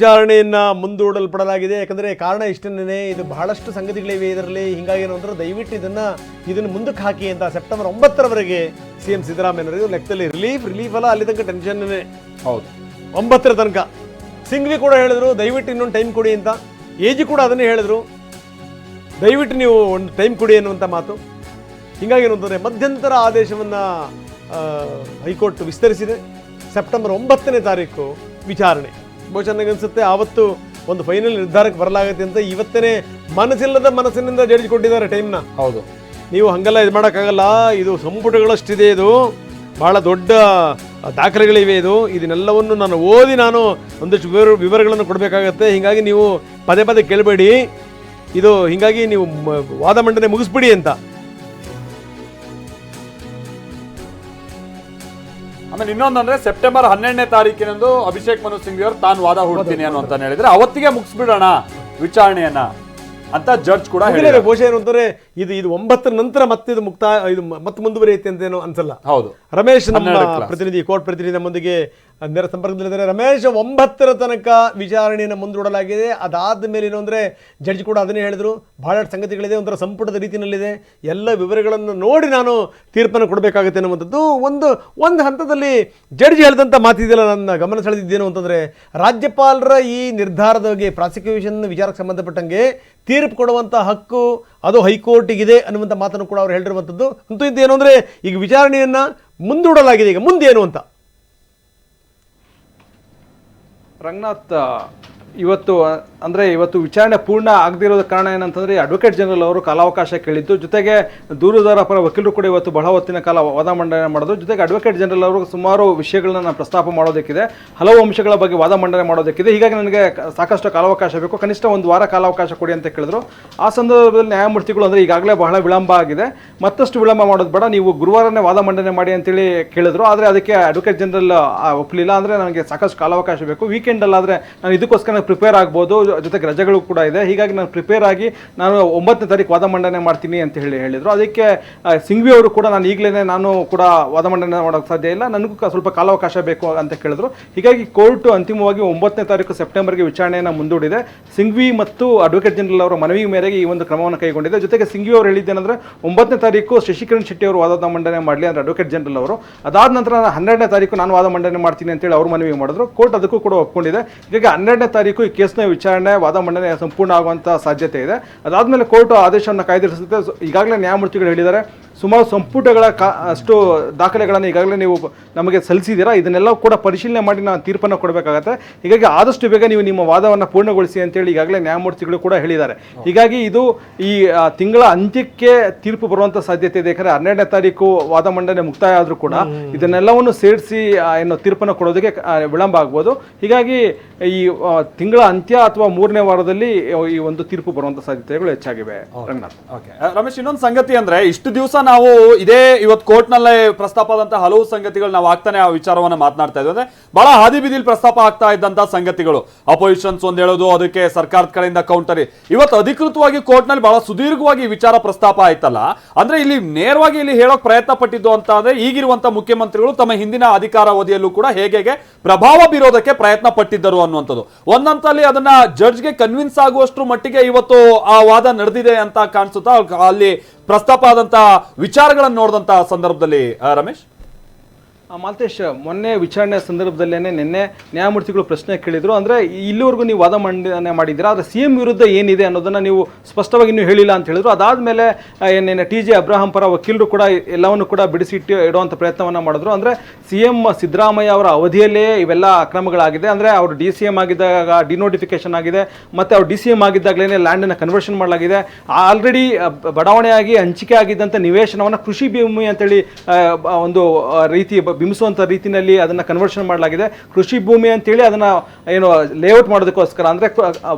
ವಿಚಾರಣೆಯನ್ನ ಮುಂದೂಡಲ್ಪಡಲಾಗಿದೆ. ಯಾಕಂದ್ರೆ ಕಾರಣ ಇಷ್ಟನ್ನೇ ಇದು ಬಹಳಷ್ಟು ಸಂಗತಿಗಳಿವೆ ಇದರಲ್ಲಿ. ಹಿಂಗಾಗಿ ಏನು ಅಂದ್ರೆ ದಯವಿಟ್ಟು ಇದನ್ನ ಇದನ್ನು ಮುಂದಕ್ಕೆ ಹಾಕಿ ಅಂತ ಸೆಪ್ಟೆಂಬರ್ ಒಂಬತ್ತರವರೆಗೆ ಸಿ ಎಂ ಸಿದ್ದರಾಮಯ್ಯನವರು ಲೆಕ್ಕದಲ್ಲಿ ರಿಲೀಫ್ ರಿಲೀಫ್ ಅಲ್ಲ ಅಲ್ಲಿ ತನಕ ಟೆನ್ಷನ್ನೇ ಹೌದು. ಒಂಬತ್ತರ ತನಕ. ಸಿಂಘ್ವಿ ಕೂಡ ಹೇಳಿದ್ರು ದಯವಿಟ್ಟು ಇನ್ನೊಂದು ಟೈಮ್ ಕೊಡಿ ಅಂತ. ಎಜಿ ಕೂಡ ಅದನ್ನೇ ಹೇಳಿದ್ರು. ದಯವಿಟ್ಟು ನೀವು ಒಂದು ಟೈಮ್ ಕೊಡಿ ಅನ್ನುವಂಥ ಮಾತು. ಹಿಂಗಾಗಿ ಏನು ಅಂತಂದರೆ ಮಧ್ಯಂತರ ಆದೇಶವನ್ನು ಹೈಕೋರ್ಟ್ ವಿಸ್ತರಿಸಿದೆ. ಸೆಪ್ಟೆಂಬರ್ ಒಂಬತ್ತನೇ ತಾರೀಕು ವಿಚಾರಣೆ. ಬಹುಶಃ ಅನಿಸುತ್ತೆ. ಆವತ್ತು ಒಂದು ಫೈನಲ್ ನಿರ್ಧಾರಕ್ಕೆ ಬರಲಾಗುತ್ತೆ ಅಂತ ಇವತ್ತೇ ಮನಸ್ಸಿಲ್ಲದ ಮನಸ್ಸಿನಿಂದ ಜಡ್ಜ್ ಕೊಟ್ಟಿದ್ದಾರೆ ಟೈಮ್ನ ಹೌದು. ನೀವು ಹಂಗೆಲ್ಲ ಇದು ಮಾಡೋಕ್ಕಾಗಲ್ಲ. ಇದು ಸಂಪುಟಗಳಷ್ಟಿದೆ ಇದು. ಬಹಳ ದೊಡ್ಡ ದಾಖಲೆಗಳಿವೆ ಇದು. ಇದನ್ನೆಲ್ಲವನ್ನು ನಾನು ಓದಿ ನಾನು ಒಂದಷ್ಟು ವಿವರ ವಿವರಗಳನ್ನು ಕೊಡಬೇಕಾಗತ್ತೆ. ಹೀಗಾಗಿ ನೀವು ಪದೇ ಪದೇ ಕೇಳಬೇಡಿ. ಇದು ಹೀಗಾಗಿ ನೀವು ವಾದ ಮಂಡನೆ ಮುಗಿಸ್ಬಿಡಿ ಅಂತ. ಆಮೇಲೆ ಇನ್ನೊಂದಂದ್ರೆ ಸೆಪ್ಟೆಂಬರ್ ಹನ್ನೆರಡನೇ ತಾರೀಕಿನಂದು ಅಭಿಷೇಕ್ ಮನು ಸಿಂಗ್ ಅವರು ತಾನು ವಾದ ಹೂಡ್ತೀನಿ ಅನ್ನೋ ಅಂತ ಹೇಳಿದ್ರೆ ಅವತ್ತಿಗೆ ಮುಗಿಸ್ಬಿಡೋಣ ವಿಚಾರಣೆಯನ್ನ ಅಂತ ಜಡ್ಜ್ ಕೂಡ ಹೇಳಿದ್ರೆ ಹೇಳಿದ್ದಾರೆ. ಬಹುಶಃ ಏನು ಅಂತಾರೆ ಇದು ಇದು ಒಂಬತ್ತರ ನಂತರ ಮತ್ತೆ ಇದು ಮುಕ್ತ ಇದು ಮತ್ತೆ ಮುಂದುವರಿಯುತ್ತೆ ಅಂತ ಏನೋ ಅನ್ಸಲ್ಲ. ಹೌದು. ರಮೇಶ್ ನಮ್ಮ ಪ್ರತಿನಿಧಿ ಕೋರ್ಟ್ ಪ್ರತಿನಿಧಿ ನಮ್ಮೊಂದಿಗೆ ನೇರ ಸಂಪರ್ಕದಲ್ಲಿದ್ದಾರೆ ರಮೇಶ್ ಒಂಬತ್ತರ ತನಕ ವಿಚಾರಣೆಯನ್ನು ಮುಂದೂಡಲಾಗಿದೆ. ಅದಾದ ಮೇಲೆ ಏನು ಅಂದರೆ ಜಡ್ಜ್ ಕೂಡ ಅದನ್ನೇ ಹೇಳಿದ್ರು. ಬಹಳಷ್ಟು ಸಂಗತಿಗಳಿದೆ. ಒಂಥರ ಸಂಪುಟದ ರೀತಿಯಲ್ಲಿದೆ. ಎಲ್ಲ ವಿವರಗಳನ್ನು ನೋಡಿ ನಾನು ತೀರ್ಪನ್ನು ಕೊಡಬೇಕಾಗುತ್ತೆ ಅನ್ನುವಂಥದ್ದು ಒಂದು ಒಂದು ಹಂತದಲ್ಲಿ ಜಡ್ಜ್ ಹೇಳಿದಂಥ ಮಾತಿದೆಯಲ್ಲ ನನ್ನ ಗಮನ ಸೆಳೆದಿದ್ದೇನು ಅಂತಂದರೆ ರಾಜ್ಯಪಾಲರ ಈ ನಿರ್ಧಾರದ ಬಗ್ಗೆ ಪ್ರಾಸಿಕ್ಯೂಷನ್ ವಿಚಾರಕ್ಕೆ ಸಂಬಂಧಪಟ್ಟಂಗೆ ತೀರ್ಪು ಕೊಡುವಂಥ ಹಕ್ಕು ಅದು ಹೈಕೋರ್ಟಿಗಿದೆ ಅನ್ನುವಂಥ ಮಾತನ್ನು ಕೂಡ ಅವ್ರು ಹೇಳಿರುವಂಥದ್ದು ಅಂತೂ ಇಂತ ಏನು ಅಂದರೆ ಈಗ ವಿಚಾರಣೆಯನ್ನು ಮುಂದೂಡಲಾಗಿದೆ. ಈಗ ಮುಂದೇನು ಅಂತ? ರಂಗನಾಥ್ ಇವತ್ತು ಅಂದರೆ ಇವತ್ತು ವಿಚಾರಣೆ ಪೂರ್ಣ ಆಗದಿರೋದ ಕಾರಣ ಏನಂತಂದರೆ ಅಡ್ವೊಕೇಟ್ ಜನರಲ್ ಅವರು ಕಾಲಾವಕಾಶ ಕೇಳಿದ್ದು. ಜೊತೆಗೆ ದೂರುದಾರ ಪರ ವಕೀಲರು ಕೂಡ ಇವತ್ತು ಬಹಳ ಹೊತ್ತಿನ ಕಾಲ ವಾದ ಮಂಡನೆ ಮಾಡಿದ್ರು. ಜೊತೆಗೆ ಅಡ್ವೊಕೇಟ್ ಜನರಲ್ ಅವರು ಸುಮಾರು ವಿಷಯಗಳನ್ನ ನಾನು ಪ್ರಸ್ತಾಪ ಮಾಡೋದಕ್ಕಿದೆ. ಹಲವು ಅಂಶಗಳ ಬಗ್ಗೆ ವಾದ ಮಂಡನೆ ಮಾಡೋದಕ್ಕಿದೆ. ಹೀಗಾಗಿ ನನಗೆ ಸಾಕಷ್ಟು ಕಾಲಾವಕಾಶ ಬೇಕು. ಕನಿಷ್ಠ ಒಂದು ವಾರ ಕಾಲಾವಕಾಶ ಕೊಡಿ ಅಂತ ಕೇಳಿದ್ರು. ಆ ಸಂದರ್ಭದಲ್ಲಿ ನ್ಯಾಯಮೂರ್ತಿಗಳು ಅಂದರೆ ಈಗಾಗಲೇ ಬಹಳ ವಿಳಂಬ ಆಗಿದೆ. ಮತ್ತಷ್ಟು ವಿಳಂಬ ಮಾಡೋದು ಬೇಡ. ನೀವು ಗುರುವಾರನೇ ವಾದ ಮಂಡನೆ ಮಾಡಿ ಅಂತೇಳಿ ಕೇಳಿದ್ರು. ಆದರೆ ಅದಕ್ಕೆ ಅಡ್ವೊಕೇಟ್ ಜನರಲ್ ಒಪ್ಪಲಿಲ್ಲ ಅಂದರೆ ನನಗೆ ಸಾಕಷ್ಟು ಕಾಲಾವಕಾಶ ಬೇಕು. ವೀಕೆಂಡಲ್ಲಾದರೆ ನಾನು ಇದಕ್ಕೋಸ್ಕರ ಪ್ರಿಪೇರ್ ಆಗ್ಬೋದು, ಜೊತೆಗೆ ರಜೆಗಳು ಕೂಡ ಇದೆ. ಹೀಗಾಗಿ ನಾನು ಪ್ರಿಪೇರ್ ಆಗಿ ನಾನು ಒಂಬತ್ತನೇ ತಾರೀಕು ವಾದ ಮಂಡನೆ ಮಾಡ್ತೀನಿ ಅಂತ ಹೇಳಿ ಹೇಳಿದರು. ಅದಕ್ಕೆ ಸಿಂಗ್ವಿ ಅವರು ಕೂಡ ನಾನು ಈಗಲೇ ನಾನು ಕೂಡ ವಾದ ಮಂಡನೆ ಮಾಡೋಕ್ಕೆ ಸಾಧ್ಯ ಇಲ್ಲ. ನನಗೂ ಸ್ವಲ್ಪ ಕಾಲಾವಕಾಶ ಬೇಕು ಅಂತ ಕೇಳಿದ್ರು. ಹೀಗಾಗಿ ಕೋರ್ಟ್ ಅಂತಿಮವಾಗಿ ಒಂಬತ್ತನೇ ತಾರೀಕು ಸೆಪ್ಟೆಂಬರ್ಗೆ ವಿಚಾರಣೆಯನ್ನು ಮುಂದೂಡಿದೆ. ಸಿಂಗ್ವಿ ಮತ್ತು ಅಡ್ವೊಕೇಟ್ ಜನರಲ್ ಅವರ ಮನವಿ ಮೇರೆಗೆ ಈ ಒಂದು ಕ್ರಮವನ್ನು ಕೈಗೊಂಡಿದೆ. ಜೊತೆಗೆ ಸಿಂಗ್ವಿ ಅವರು ಹೇಳಿದ್ದೇನೆಂದ್ರೆ, ಒಂಬತ್ತನೇ ತಾರೀಕು ಶಶಿಕಿರಣ್ ಶೆಟ್ಟಿ ಅವರು ವಾದ ಮಂಡನೆ ಮಾಡಲಿ ಅಂದರೆ ಅಡ್ವೊಕೇಟ್ ಜನರಲ್ ಅವರು. ಅದಾದ ನಂತರ ನಾನು ಹನ್ನೆರಡನೇ ತಾರೀಕು ನಾನು ವಾದ ಮಂಡನೆ ಮಾಡ್ತೀನಿ ಅಂತೇಳಿ ಅವರು ಮನವಿ ಮಾಡಿದ್ರು. ಕೋರ್ಟ್ ಅದಕ್ಕೂ ಕೂಡ ಒಪ್ಕೊಂಡಿದೆ. ಹೀಗಾಗಿ ಹನ್ನೆರಡನೇ ತಾರೀಕು ಈ ಕೇಸ್ನ ವಿಚಾರಣೆ ವಾದ ಮಂಡನೆ ಸಂಪೂರ್ಣ ಆಗುವಂಥ ಸಾಧ್ಯತೆ ಇದೆ. ಅದಾದಮೇಲೆ ಕೋರ್ಟ್ ಆದೇಶವನ್ನು ಕಾಯ್ದಿರಿಸುತ್ತೆ. ಈಗಾಗಲೇ ನ್ಯಾಯಮೂರ್ತಿಗಳು ಹೇಳಿದ್ದಾರೆ. ಸುಮಾರು ಸಂಪುಟಗಳ ಕಾ ಅಷ್ಟು ದಾಖಲೆಗಳನ್ನು ಈಗಾಗಲೇ ನೀವು ನಮಗೆ ಸಲ್ಲಿಸಿದ್ದೀರಾ ಇದನ್ನೆಲ್ಲ ಕೂಡ ಪರಿಶೀಲನೆ ಮಾಡಿ ನಾವು ತೀರ್ಪನ್ನು ಕೊಡಬೇಕಾಗತ್ತೆ. ಹೀಗಾಗಿ ಆದಷ್ಟು ಬೇಗ ನೀವು ನಿಮ್ಮ ವಾದವನ್ನು ಪೂರ್ಣಗೊಳಿಸಿ ಅಂತೇಳಿ ಈಗಾಗಲೇ ನ್ಯಾಯಮೂರ್ತಿಗಳು ಕೂಡ ಹೇಳಿದ್ದಾರೆ. ಹೀಗಾಗಿ ಇದು ಈ ತಿಂಗಳ ಅಂತ್ಯಕ್ಕೆ ತೀರ್ಪು ಬರುವಂಥ ಸಾಧ್ಯತೆ ಇದೆ. ಯಾಕಂದರೆ ಹನ್ನೆರಡನೇ ತಾರೀಕು ವಾದ ಮಂಡನೆ ಮುಕ್ತಾಯ ಆದರೂ ಕೂಡ ಇದನ್ನೆಲ್ಲವನ್ನು ಸೇರಿಸಿ ಏನು ತೀರ್ಪನ್ನು ಕೊಡೋದಕ್ಕೆ ವಿಳಂಬ ಆಗ್ಬೋದು. ಹೀಗಾಗಿ ಈ ತಿಂಗಳ ಅಂತ್ಯ ಅಥವಾ ಮೂರನೇ ವಾರದಲ್ಲಿ ಈ ಒಂದು ತೀರ್ಪು ಬರುವಂಥ ಸಾಧ್ಯತೆಗಳು ಹೆಚ್ಚಾಗಿವೆ. ರಂಗನಾಥ್. ಓಕೆ ರಮೇಶ್ ಇನ್ನೊಂದು ಸಂಗತಿ ಅಂದರೆ ಇಷ್ಟು ದಿವಸ ನಾವು ಇದೇ ಇವತ್ತು ಕೋರ್ಟ್ ನಲ್ಲೇ ಪ್ರಸ್ತಾಪ ಆದಂತ ಹಲವು ಸಂಗತಿಗಳು ನಾವು ಆಗ್ತಾನೆ ಆ ವಿಚಾರವನ್ನ ಮಾತನಾಡ್ತಾ ಇದ್ವಿ ಅಂದ್ರೆ ಬಹಳ ಹಾದಿ ಬೀದಿಲಿ ಪ್ರಸ್ತಾಪ ಆಗ್ತಾ ಇದ್ದಂತ ಸಂಗತಿಗಳು. ಅಪೋಸಿಷನ್ಸ್ ಒಂದ್ ಹೇಳೋದು, ಅದಕ್ಕೆ ಸರ್ಕಾರದ ಕಡೆಯಿಂದ ಕೌಂಟರ್ ಇವತ್ತು ಅಧಿಕೃತವಾಗಿ ಕೋರ್ಟ್ನಲ್ಲಿ ಬಹಳ ಸುದೀರ್ಘವಾಗಿ ವಿಚಾರ ಪ್ರಸ್ತಾಪ ಆಯ್ತಲ್ಲ? ಅಂದ್ರೆ ಇಲ್ಲಿ ನೇರವಾಗಿ ಇಲ್ಲಿ ಹೇಳೋಕ್ ಪ್ರಯತ್ನ ಪಟ್ಟಿದ್ದು ಅಂತ ಅಂದ್ರೆ ಈಗಿರುವಂತಹ ಮುಖ್ಯಮಂತ್ರಿಗಳು ತಮ್ಮ ಹಿಂದಿನ ಅಧಿಕಾರಾವಧಿಯಲ್ಲೂ ಕೂಡ ಹೇಗೆ ಪ್ರಭಾವ ಬೀರೋದಕ್ಕೆ ಪ್ರಯತ್ನ ಪಟ್ಟಿದ್ದರು ಅನ್ನುವಂಥದ್ದು. ಒಂದಂತಲ್ಲಿ ಅದನ್ನ ಜಡ್ಜ್ಗೆ ಕನ್ವಿನ್ಸ್ ಆಗುವಷ್ಟು ಮಟ್ಟಿಗೆ ಇವತ್ತು ಆ ವಾದ ನಡೆದಿದೆ ಅಂತ ಕಾಣಿಸುತ್ತಾ ಅಲ್ಲಿ ಪ್ರಸ್ತಾಪ ಆದಂತ ವಿಚಾರಗಳನ್ನು ನೋಡಿದಂತಹ ಸಂದರ್ಭದಲ್ಲಿ ರಮೇಶ್? ಮಾಲ್ತೇಶ್, ಮೊನ್ನೆ ವಿಚಾರಣೆ ಸಂದರ್ಭದಲ್ಲೇ ನಿನ್ನೆ ನ್ಯಾಯಮೂರ್ತಿಗಳು ಪ್ರಶ್ನೆ ಕೇಳಿದ್ರು. ಅಂದ್ರೆ ಇಲ್ಲಿವರೆಗೂ ನೀವು ವಾದ ಮಂಡನೆ ಮಾಡಿದ್ದೀರಾ? ಆದರೆ ಸಿ ಎಂ ವಿರುದ್ಧ ಏನಿದೆ ಅನ್ನೋದನ್ನ ನೀವು ಸ್ಪಷ್ಟವಾಗಿ ನೀವು ಹೇಳಿಲ್ಲ ಅಂತ ಹೇಳಿದ್ರು. ಅದಾದಮೇಲೆ ಏನೇನು ಟಿ ಜೆ ಅಬ್ರಾಹಂ ಪರ ವಕೀಲರು ಕೂಡ ಎಲ್ಲವನ್ನು ಕೂಡ ಬಿಡಿಸಿಟ್ಟು ಇಡುವಂಥ ಪ್ರಯತ್ನವನ್ನ ಮಾಡಿದ್ರು. ಅಂದ್ರೆ ಸಿ ಎಂ ಸಿದ್ದರಾಮಯ್ಯ ಅವರ ಅವಧಿಯಲ್ಲೇ ಇವೆಲ್ಲ ಅಕ್ರಮಗಳಾಗಿದೆ. ಅಂದ್ರೆ ಅವರು ಡಿ ಸಿ ಎಂ ಆಗಿದ್ದಾಗ ಡಿನೋಟಿಫಿಕೇಷನ್ ಆಗಿದೆ. ಮತ್ತೆ ಅವ್ರು ಡಿ ಸಿ ಎಂ ಆಗಿದ್ದಾಗಲೇ ಲ್ಯಾಂಡನ್ನು ಕನ್ವರ್ಷನ್ ಮಾಡಲಾಗಿದೆ. ಆಲ್ರೆಡಿ ಬಡಾವಣೆಯಾಗಿ ಹಂಚಿಕೆ ಆಗಿದ್ದಂಥ ನಿವೇಶನವನ್ನು ಕೃಷಿ ಭೂಮಿ ಅಂತೇಳಿ ಒಂದು ರೀತಿ ಬಿಂಬಿಸುವಂಥ ರೀತಿಯಲ್ಲಿ ಅದನ್ನು ಕನ್ವರ್ಷನ್ ಮಾಡಲಾಗಿದೆ. ಕೃಷಿ ಭೂಮಿ ಅಂತೇಳಿ ಅದನ್ನು, ಏನು ಲೇಔಟ್ ಮಾಡೋದಕ್ಕೋಸ್ಕರ, ಅಂದರೆ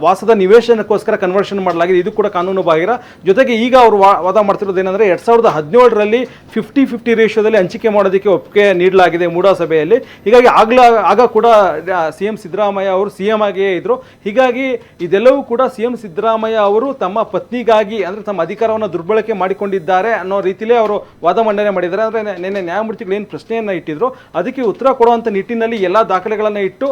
ವಾಸದ ನಿವೇಶನಕ್ಕೋಸ್ಕರ ಕನ್ವರ್ಷನ್ ಮಾಡಲಾಗಿದೆ. ಇದು ಕೂಡ ಕಾನೂನು ಬಾಹಿರ. ಜೊತೆಗೆ ಈಗ ಅವರು ವಾದ ಮಾಡ್ತಿರೋದು ಏನಂದರೆ, ಎರಡು ಸಾವಿರದ ಹದಿನೇಳರಲ್ಲಿ ಫಿಫ್ಟಿ ಫಿಫ್ಟಿ ರೇಷಿಯೋದಲ್ಲಿ ಹಂಚಿಕೆ ಮಾಡೋದಕ್ಕೆ ಒಪ್ಪಿಗೆ ನೀಡಲಾಗಿದೆ ಮೂಡಾ ಸಭೆಯಲ್ಲಿ ಹೀಗಾಗಿ ಆಗ್ಲ, ಆಗ ಕೂಡ ಸಿ ಎಂ ಸಿದ್ದರಾಮಯ್ಯ ಅವರು ಸಿ ಎಂ ಆಗಿಯೇ ಇದ್ದರು ಹೀಗಾಗಿ ಇದೆಲ್ಲವೂ ಕೂಡ ಸಿ ಎಂ ಸಿದ್ದರಾಮಯ್ಯ ಅವರು ತಮ್ಮ ಪತ್ನಿಗಾಗಿ, ಅಂದರೆ ತಮ್ಮ ಅಧಿಕಾರವನ್ನು ದುರ್ಬಳಕೆ ಮಾಡಿಕೊಂಡಿದ್ದಾರೆ ಅನ್ನೋ ರೀತಿಯಲ್ಲೇ ಅವರು ವಾದ ಮಂಡನೆ ಮಾಡಿದ್ದಾರೆ. ಅಂದರೆ ನಿನ್ನೆ ನ್ಯಾಯಮೂರ್ತಿಗಳು ಏನು ಪ್ರಶ್ನೆಯನ್ನು ಇಟ್ಟಿದ್ದಾರೆ ಇಟ್ಟಿದ್ರು ಅದಕ್ಕೆ ಉತ್ತರ ಕೊಡುವಂತ ನಿಟ್ಟಿನಲ್ಲಿ ಎಲ್ಲಾ ದಾಖಲೆಗಳನ್ನ ಇಟ್ಟು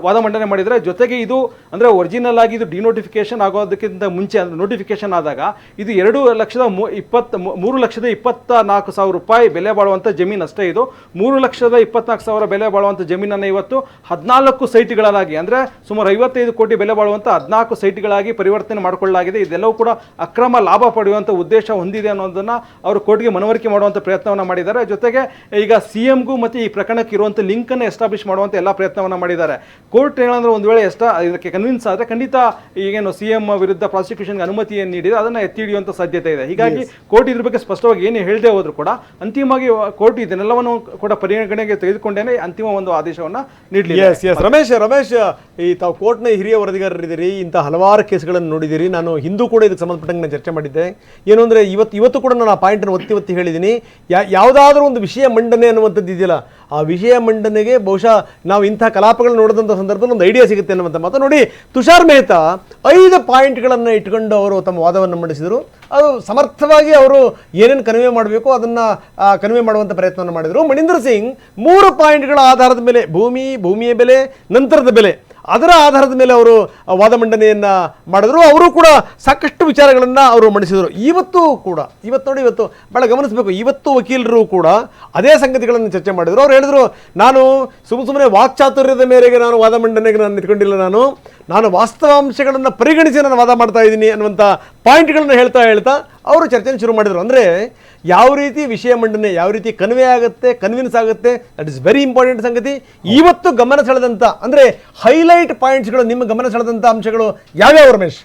ವಾದ ಮಂಡನೆ ಮಾಡಿದರೆ. ಜೊತೆಗೆ ಇದು ಅಂದ್ರೆ ಒರಿಜಿನಲ್ ಆಗಿ ಇದು ಡಿನೋಟಿಫಿಕೇಶನ್ ಆಗೋದಕ್ಕಿಂತ ಮುಂಚೆ ನೋಟಿಫಿಕೇಶನ್ ಆದಾಗ ಇದು ಎರಡು ಲಕ್ಷದ ಮೂ- ಇಪ್ಪತ್ತ ಮೂರು ಲಕ್ಷದ ಇಪ್ಪತ್ತ ನಾಲ್ಕು ಸಾವಿರ ರೂಪಾಯಿ ಬೆಲೆ ಬಾಳುವಂಥ ಜಮೀನು ಅಷ್ಟೇ ಇದು. ಮೂರು ಲಕ್ಷದ ಇಪ್ಪತ್ನಾಲ್ಕು ಸಾವಿರ ಬೆಲೆ ಬಾಳುವಂಥ ಜಮೀನನ್ನ ಇವತ್ತು ಹದಿನಾಲ್ಕು ಸೈಟ್ಗಳಾಗಿ ಅಂದ್ರೆ ಸುಮಾರು ಐವತ್ತೈದು ಕೋಟಿ ಬೆಲೆ ಬಾಳುವಂಥ ಹದಿನಾಲ್ಕು ಸೈಟ್ಗಳಾಗಿ ಪರಿವರ್ತನೆ ಮಾಡಿಕೊಳ್ಳಲಾಗಿದೆ. ಇದೆಲ್ಲವೂ ಕೂಡ ಅಕ್ರಮ ಲಾಭ ಪಡೆಯುವಂತ ಉದ್ದೇಶ ಹೊಂದಿದೆ ಅನ್ನೋದನ್ನ ಅವರು ಕೋರ್ಟ್ಗೆ ಮನವರಿಕೆ ಮಾಡುವಂತ ಪ್ರಯತ್ನವನ್ನ ಮಾಡಿದ್ದಾರೆ. ಜೊತೆಗೆ ಈಗ ಸಿ ಎಂಗೂ ಮತ್ತೆ ಈ ಪ್ರಕರಣಕ್ಕೆ ಇರುವಂತ ಲಿಂಕ್ ಅನ್ನು ಎಸ್ಟಾಬ್ಲಿಷ್ ಮಾಡುವಂತ ಎಲ್ಲ ಪ್ರಯತ್ನವನ್ನ ಮಾಡಿದ್ದಾರೆ. ಕೋರ್ಟ್ ಏನಂದ್ರೆ ಒಂದು ವೇಳೆ ಎಷ್ಟ ಇದಕ್ಕೆ ಕನ್ವಿನ್ಸ್ ಆದ್ರೆ ಖಂಡಿತ ಈಗೇನು ಸಿ ಎಂ ವಿರುದ್ಧ ಪ್ರಾಸಿಕ್ಯೂಷನ್ಗೆ ಅನುಮತಿಯನ್ನು ನೀಡಿದೆ ಅದನ್ನ ಎತ್ತಿ ಹಿಡಿಯುವಂಥ ಸಾಧ್ಯತೆ ಇದೆ. ಹೀಗಾಗಿ ಕೋರ್ಟ್ ಇದ್ರ ಬಗ್ಗೆ ಸ್ಪಷ್ಟವಾಗಿ ಏನು ಹೇಳದೆ ಹೋದ್ರು ಕೂಡ ಅಂತಿಮವಾಗಿ ಕೋರ್ಟ್ ಇದನ್ನೆಲ್ಲವನ್ನು ಕೂಡ ಪರಿಗಣನೆಗೆ ತೆಗೆದುಕೊಂಡೇನೆ ಅಂತಿಮ ಒಂದು ಆದೇಶವನ್ನ ನೀಡಲಿ ಎಸ್ ಎಸ್ ರಮೇಶ್ ರಮೇಶ್ ಈ ತಾವು ಕೋರ್ಟ್ನ ಹಿರಿಯ ವರದಿಗಾರರಿದ್ದೀರಿ ಇಂಥ ಹಲವಾರು ಕೇಸ್ಗಳನ್ನು ನೋಡಿದ್ದೀರಿ. ನಾನು ಹಿಂದೂ ಕೂಡ ಇದಕ್ಕೆ ಸಂಬಂಧಪಟ್ಟಂಗೆ ನಾನು ಚರ್ಚೆ ಮಾಡಿದ್ದೆ. ಏನು ಅಂದರೆ ಇವತ್ತು ಇವತ್ತು ಕೂಡ ನಾನು ಆ ಪಾಯಿಂಟನ್ನು ಒತ್ತಿ ಒತ್ತಿ ಹೇಳಿದ್ದೀನಿ. ಯಾವುದಾದ್ರೂ ಒಂದು ವಿಷಯ ಮಂಡನೆ ಅನ್ನುವಂಥದ್ದು ಇದೆಯಲ್ಲ? ಆ ವಿಷಯ ಮಂಡನೆಗೆ ಬಹುಶಃ ನಾವು ಇಂಥ ಕಲಾಪಗಳನ್ನ ನೋಡಿದಂಥ ಸಂದರ್ಭದಲ್ಲಿ ಒಂದು ಐಡಿಯಾ ಸಿಗುತ್ತೆ ಅನ್ನುವಂಥ ಮಾತು. ನೋಡಿ, ತುಷಾರ್ ಮೆಹ್ತಾ ಐದು ಪಾಯಿಂಟ್ಗಳನ್ನು ಇಟ್ಕೊಂಡು ಅವರು ತಮ್ಮ ವಾದವನ್ನು ಮಂಡಿಸಿದರು. ಅದು ಸಮರ್ಥವಾಗಿ ಅವರು ಏನೇನು ಕನ್ವೆ ಮಾಡಬೇಕು ಅದನ್ನು ಕನ್ವೆ ಮಾಡುವಂಥ ಪ್ರಯತ್ನವನ್ನು ಮಾಡಿದರು. ಮಣೀಂದ್ರ ಸಿಂಗ್ ಮೂರು ಪಾಯಿಂಟ್ಗಳ ಆಧಾರದ ಮೇಲೆ ಭೂಮಿ, ಭೂಮಿಯ ಬೆಲೆ, ನಂತರದ ಬೆಲೆ. ಅದರ ಆಧಾರದ ಮೇಲೆ ಅವರು ವಾದ ಮಂಡನೆಯನ್ನು ಮಾಡಿದ್ರು. ಅವರು ಕೂಡ ಸಾಕಷ್ಟು ವಿಚಾರಗಳನ್ನು ಅವರು ಮಂಡಿಸಿದರು. ಇವತ್ತು ಕೂಡ, ಇವತ್ತು ನೋಡಿ, ಇವತ್ತು ಭಾಳ ಗಮನಿಸಬೇಕು. ಇವತ್ತು ವಕೀಲರು ಕೂಡ ಅದೇ ಸಂಗತಿಗಳನ್ನು ಚರ್ಚೆ ಮಾಡಿದರು. ಅವ್ರು ಹೇಳಿದರು, ನಾನು ಸುಮ್ಮ ಸುಮ್ಮನೆ ವಾಕ್ಚಾತುರ್ಯದ ಮೇರೆಗೆ ನಾನು ವಾದ ಮಂಡನೆಗೆ ನಾನು ನಿಂತ್ಕೊಂಡಿಲ್ಲ ನಾನು. ನಾನು ವಾಸ್ತವಾಂಶಗಳನ್ನು ಪರಿಗಣಿಸಿ ನಾನು ವಾದ ಮಾಡ್ತಾ ಇದ್ದೀನಿ ಅನ್ನುವಂಥ ಪಾಯಿಂಟ್ಗಳನ್ನು ಹೇಳ್ತಾ ಹೇಳ್ತಾ ಅವರು ಚರ್ಚೆನ ಶುರು ಮಾಡಿದರು. ಅಂದರೆ ಯಾವ ರೀತಿ ವಿಷಯ ಮಂಡನೆ, ಯಾವ ರೀತಿ ಕನ್ವೆ ಆಗುತ್ತೆ ಕನ್ವಿನ್ಸ್ ಆಗುತ್ತೆ ದಟ್ ಇಸ್ ವೆರಿ ಇಂಪಾರ್ಟೆಂಟ್ ಸಂಗತಿ. ಇವತ್ತು ಗಮನ ಸೆಳೆದಂಥ ಅಂದರೆ ಹೈಲೈಟ್ ಪಾಯಿಂಟ್ಸ್ಗಳು ನಿಮ್ಮ ಗಮನ ಸೆಳೆದಂಥ ಅಂಶಗಳು ಯಾವ್ಯಾವ ರಮೇಶ್?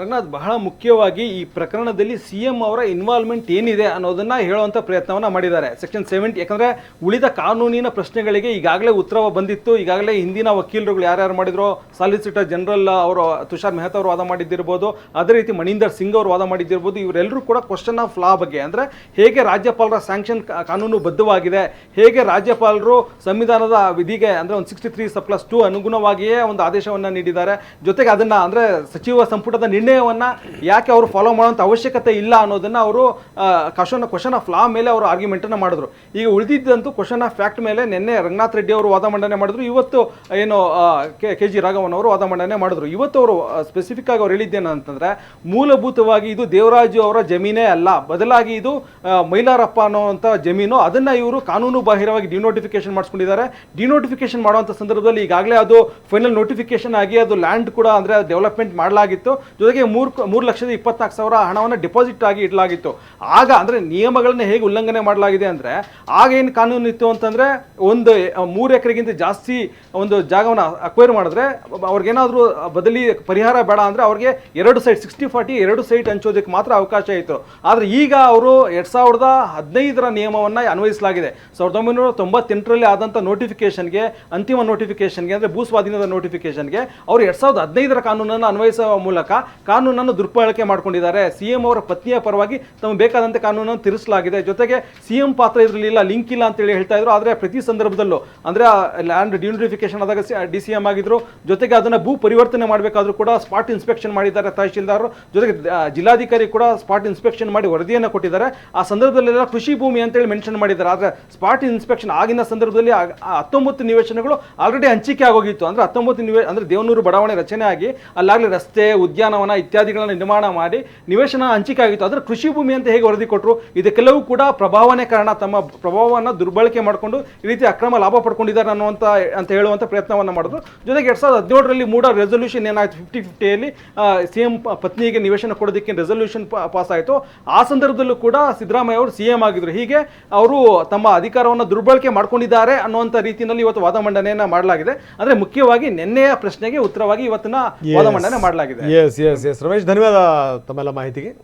ರಂಗನಾಥ್ ಬಹಳ ಮುಖ್ಯವಾಗಿ ಈ ಪ್ರಕರಣದಲ್ಲಿ ಸಿ ಎಂ ಅವರ ಇನ್ವಾಲ್ವ್ಮೆಂಟ್ ಏನಿದೆ ಅನ್ನೋದನ್ನ ಹೇಳುವಂತ ಪ್ರಯತ್ನವನ್ನ ಮಾಡಿದ್ದಾರೆ. ಸೆಕ್ಷನ್ ಸೆವೆಂಟಿ ಯಾಕಂದ್ರೆ ಉಳಿದ ಕಾನೂನಿನ ಪ್ರಶ್ನೆಗಳಿಗೆ ಈಗಾಗಲೇ ಉತ್ತರ ಬಂದಿತ್ತು. ಈಗಾಗಲೇ ಹಿಂದಿನ ವಕೀಲರುಗಳು ಯಾರ್ಯಾರು ಮಾಡಿದ್ರು? ಸಾಲಿಸಿಟರ್ ಜನರಲ್ ಅವರು, ತುಷಾರ್ ಮೆಹ್ತಾ ಅವರು ವಾದ ಮಾಡಿದ್ದಿರ್ಬೋದು. ಅದೇ ರೀತಿ ಮಣೀಂದರ್ ಸಿಂಗ್ ಅವರು ವಾದ ಮಾಡಿದ್ದಿರ್ಬೋದು. ಇವರೆಲ್ಲರೂ ಕೂಡ ಕ್ವಶನ್ ಆಫ್ ಲಾ ಬಗ್ಗೆ, ಅಂದ್ರೆ ಹೇಗೆ ರಾಜ್ಯಪಾಲರ ಸ್ಯಾಂಕ್ಷನ್ ಕಾನೂನು ಬದ್ಧವಾಗಿದೆ, ಹೇಗೆ ರಾಜ್ಯಪಾಲರು ಸಂವಿಧಾನದ ವಿಧಿಗೆ, ಅಂದ್ರೆ ಒಂದು ಸಿಕ್ಸ್ಟಿ ತ್ರೀ ಪ್ಲಸ್ ಟು ಅನುಗುಣವಾಗಿಯೇ ಒಂದು ಆದೇಶವನ್ನ ನೀಡಿದ್ದಾರೆ. ಜೊತೆಗೆ ಅದನ್ನ, ಅಂದ್ರೆ ಸಚಿವ ಸಂಪುಟದ ನಿರ್ಣಯವನ್ನ ಯಾಕೆ ಅವರು ಫಾಲೋ ಮಾಡೋಂಥ ಅವಶ್ಯಕತೆ ಇಲ್ಲ ಅನ್ನೋದನ್ನ ಅವರು ಕ್ವಶನ್ ಕ್ವಶನ್ ಆಫ್ ಲಾ ಮೇಲೆ ಅವರು ಆರ್ಗ್ಯುಮೆಂಟನ್ನು ಮಾಡಿದ್ರು. ಈಗ ಉಳಿದಿದ್ದಂತೂ ಕ್ವಶನ್ ಆಫ್ ಫ್ಯಾಕ್ಟ್ ಮೇಲೆ ನಿನ್ನೆ ರಂಗನಾಥ್ ರೆಡ್ಡಿ ಅವರು ವಾದ ಮಂಡನೆ ಮಾಡಿದ್ರು. ಇವತ್ತು, ಏನು ಕೆ ಜಿ ರಾಘವನ್ ಅವರು ವಾದ ಮಂಡನೆ ಮಾಡಿದ್ರು. ಇವತ್ತು ಅವರು ಸ್ಪೆಸಿಫಿಕ್ ಆಗಿ ಅವ್ರು ಹೇಳಿದ್ದೇನು ಅಂತಂದ್ರೆ, ಮೂಲಭೂತವಾಗಿ ಇದು ದೇವರಾಜು ಅವರ ಜಮೀನೇ ಅಲ್ಲ. ಬದಲಾಗಿ ಇದು ಮೈಲಾರಪ್ಪ ಅನ್ನೋವಂಥ ಜಮೀನು, ಅದನ್ನ ಇವರು ಕಾನೂನು ಬಾಹಿರವಾಗಿ ಡಿನೋಟಿಫಿಕೇಶನ್ ಮಾಡಿಸ್ಕೊಂಡಿದ್ದಾರೆ. ಡಿನೋಟಿಫಿಕೇಶನ್ ಮಾಡುವಂಥ ಸಂದರ್ಭದಲ್ಲಿ ಈಗಾಗಲೇ ಅದು ಫೈನಲ್ ನೋಟಿಫಿಕೇಶನ್ ಆಗಿ ಅದು ಲ್ಯಾಂಡ್ ಕೂಡ ಅಂದ್ರೆ ಡೆವಲಪ್ಮೆಂಟ್ ಮಾಡಲಾಗಿತ್ತು. ಜೊತೆಗೆ ಮೂರು ಮೂರು ಲಕ್ಷದ ಇಪ್ಪತ್ನಾಲ್ಕು ಸಾವಿರ ಹಣವನ್ನು ಡೆಪಾಸಿಟ್ ಆಗಿ ಇಡಲಾಗಿತ್ತು. ಆಗ ಅಂದರೆ ನಿಯಮಗಳನ್ನ ಹೇಗೆ ಉಲ್ಲಂಘನೆ ಮಾಡಲಾಗಿದೆ ಅಂದರೆ, ಆಗ ಏನು ಕಾನೂನು ಇತ್ತು ಅಂತಂದರೆ, ಒಂದು ಮೂರು ಎಕರೆಗಿಂತ ಜಾಸ್ತಿ ಒಂದು ಜಾಗವನ್ನು ಅಕ್ವೈರ್ ಮಾಡಿದ್ರೆ ಅವ್ರಿಗೇನಾದರೂ ಬದಲಿ ಪರಿಹಾರ ಬೇಡ ಅಂದರೆ ಅವ್ರಿಗೆ ಎರಡು ಸೈಟ್ ಸಿಕ್ಸ್ಟಿ ಫಾರ್ಟಿ ಎರಡು ಸೈಟ್ ಹಂಚೋದಕ್ಕೆ ಮಾತ್ರ ಅವಕಾಶ ಇತ್ತು. ಆದರೆ ಈಗ ಅವರು ಎರಡು ಸಾವಿರದ ಹದಿನೈದರ ನಿಯಮವನ್ನು ಅನ್ವಯಿಸಲಾಗಿದೆ. ಸಾವಿರದ ಒಂಬೈನೂರ ತೊಂಬತ್ತೆಂಟರಲ್ಲಿ ಆದಂಥ ನೋಟಿಫಿಕೇಷನ್ಗೆ ಅಂತಿಮ ನೋಟಿಫಿಕೇಷನ್ಗೆ ಅಂದರೆ ಭೂ ಸ್ವಾಧೀನದ ನೋಟಿಫಿಕೇಷನ್ಗೆ ಅವರು ಎರಡು ಸಾವಿರದ ಹದಿನೈದರ ಕಾನೂನನ್ನು ಅನ್ವಯಿಸುವ ಮೂಲಕ ಕಾನೂನನ್ನು ದುರ್ಬಳಕೆ ಮಾಡ್ಕೊಂಡಿದ್ದಾರೆ. ಸಿಎಂ ಅವರ ಪತ್ನಿಯ ಪರವಾಗಿ ತಮಗೆ ಬೇಕಾದಂತೆ ಕಾನೂನನ್ನು ತಿರುಸಲಾಗಿದೆ. ಜೊತೆಗೆ ಸಿಎಂ ಪಾತ್ರ ಇದರಲ್ಲಿಲ್ಲ ಲಿಂಕ್ ಇಲ್ಲ ಅಂತೇಳಿ ಹೇಳ್ತಾ ಇದ್ರು. ಆದರೆ ಪ್ರತಿ ಸಂದರ್ಭದಲ್ಲೂ, ಅಂದ್ರೆ ಲ್ಯಾಂಡ್ ಡಿನೋಟಿಫಿಕೇಶನ್ ಆದಾಗ ಡಿ ಸಿ ಎಂ ಆಗಿದ್ರು. ಜೊತೆಗೆ ಅದನ್ನು ಭೂ ಪರಿವರ್ತನೆ ಮಾಡಬೇಕಾದ್ರೂ ಕೂಡ ಸ್ಪಾಟ್ ಇನ್ಸ್ಪೆಕ್ಷನ್ ಮಾಡಿದ್ದಾರೆ ತಹಶೀಲ್ದಾರರು ಜೊತೆಗೆ ಜಿಲ್ಲಾಧಿಕಾರಿ ಕೂಡ ಸ್ಪಾಟ್ ಇನ್ಸ್ಪೆಕ್ಷನ್ ಮಾಡಿ ವರದಿಯನ್ನು ಕೊಟ್ಟಿದ್ದಾರೆ. ಆ ಸಂದರ್ಭದಲ್ಲೆಲ್ಲ ಕೃಷಿ ಭೂಮಿ ಅಂತೇಳಿ ಮೆನ್ಷನ್ ಮಾಡಿದ್ದಾರೆ. ಆದರೆ ಸ್ಪಾಟ್ ಇನ್ಸ್ಪೆಕ್ಷನ್ ಆಗಿನ ಸಂದರ್ಭದಲ್ಲಿ ಹತ್ತೊಂಬತ್ತು ನಿವೇಶನಗಳು ಆಲ್ರೆಡಿ ಹಂಚಿಕೆ ಆಗೋಗಿತ್ತು. ಅಂದ್ರೆ ಹತ್ತೊಂಬತ್ತು ನಿವೇ ಅಂದ್ರೆ ದೇವನೂರು ಬಡಾವಣೆ ರಚನೆ ಆಗಿ ಅಲ್ಲಾಗಲೇ ರಸ್ತೆ, ಉದ್ಯಾನವನ ಇತ್ಯಾದಿಗಳನ್ನ ನಿರ್ಮಾಣ ಮಾಡಿ ನಿವೇಶನ ಹಂಚಿಕೆ ಆಗಿತ್ತು ಅದರ ಕೃಷಿ ಭೂಮಿ ಅಂತ ಹೇಗೆ ವರದಿ ಕೊಟ್ಟರು ಇದಕ್ಕೆಲ್ಲವೂ ಕೂಡ ಪ್ರಭಾವನೆ ಕಾರಣ. ತಮ್ಮ ಪ್ರಭಾವವನ್ನು ದುರ್ಬಳಕೆ ಮಾಡಿಕೊಂಡು ಈ ರೀತಿ ಅಕ್ರಮ ಲಾಭ ಪಡ್ಕೊಂಡಿದ್ದಾರೆ ಅನ್ನುವಂತ ಅಂತ ಹೇಳುವಂಥ ಪ್ರಯತ್ನವನ್ನು ಮಾಡಿದ್ರು. ಜೊತೆಗೆ ಎರಡು ಸಾವಿರದ ಹದಿನೇಳರಲ್ಲಿ ಮೂಡ ರೆಸೊಲ್ಯೂಷನ್ ಏನಾಯಿತು ಫಿಫ್ಟಿ ಫಿಫ್ಟಿಯಲ್ಲಿ ಸಿಎಂ ಪತ್ನಿಗೆ ನಿವೇಶನ ಕೊಡೋದಕ್ಕೆ ರೆಸೊಲ್ಯೂಷನ್ ಪಾಸ್ ಆಯಿತು. ಆ ಸಂದರ್ಭದಲ್ಲೂ ಕೂಡ ಸಿದ್ದರಾಮಯ್ಯ ಅವರು ಸಿಎಂ ಆಗಿದ್ರು. ಹೀಗೆ ಅವರು ತಮ್ಮ ಅಧಿಕಾರವನ್ನು ದುರ್ಬಳಕೆ ಮಾಡ್ಕೊಂಡಿದ್ದಾರೆ ಅನ್ನುವಂಥ ರೀತಿಯಲ್ಲಿ ಇವತ್ತು ವಾದ ಮಂಡನೆಯನ್ನ ಮಾಡಲಾಗಿದೆ. ಅಂದರೆ ಮುಖ್ಯವಾಗಿ ನಿನ್ನೆಯ ಪ್ರಶ್ನೆಗೆ ಉತ್ತರವಾಗಿ ಇವತ್ತಿನ ವಾದ ಮಂಡನೆ ಮಾಡಲಾಗಿದೆ. ಎಸ್ ಎಸ್ ಎಸ್ ರಮೇಶ್ ಧನ್ಯವಾದ ತಮ್ಮೆಲ್ಲ ಮಾಹಿತಿಗೆ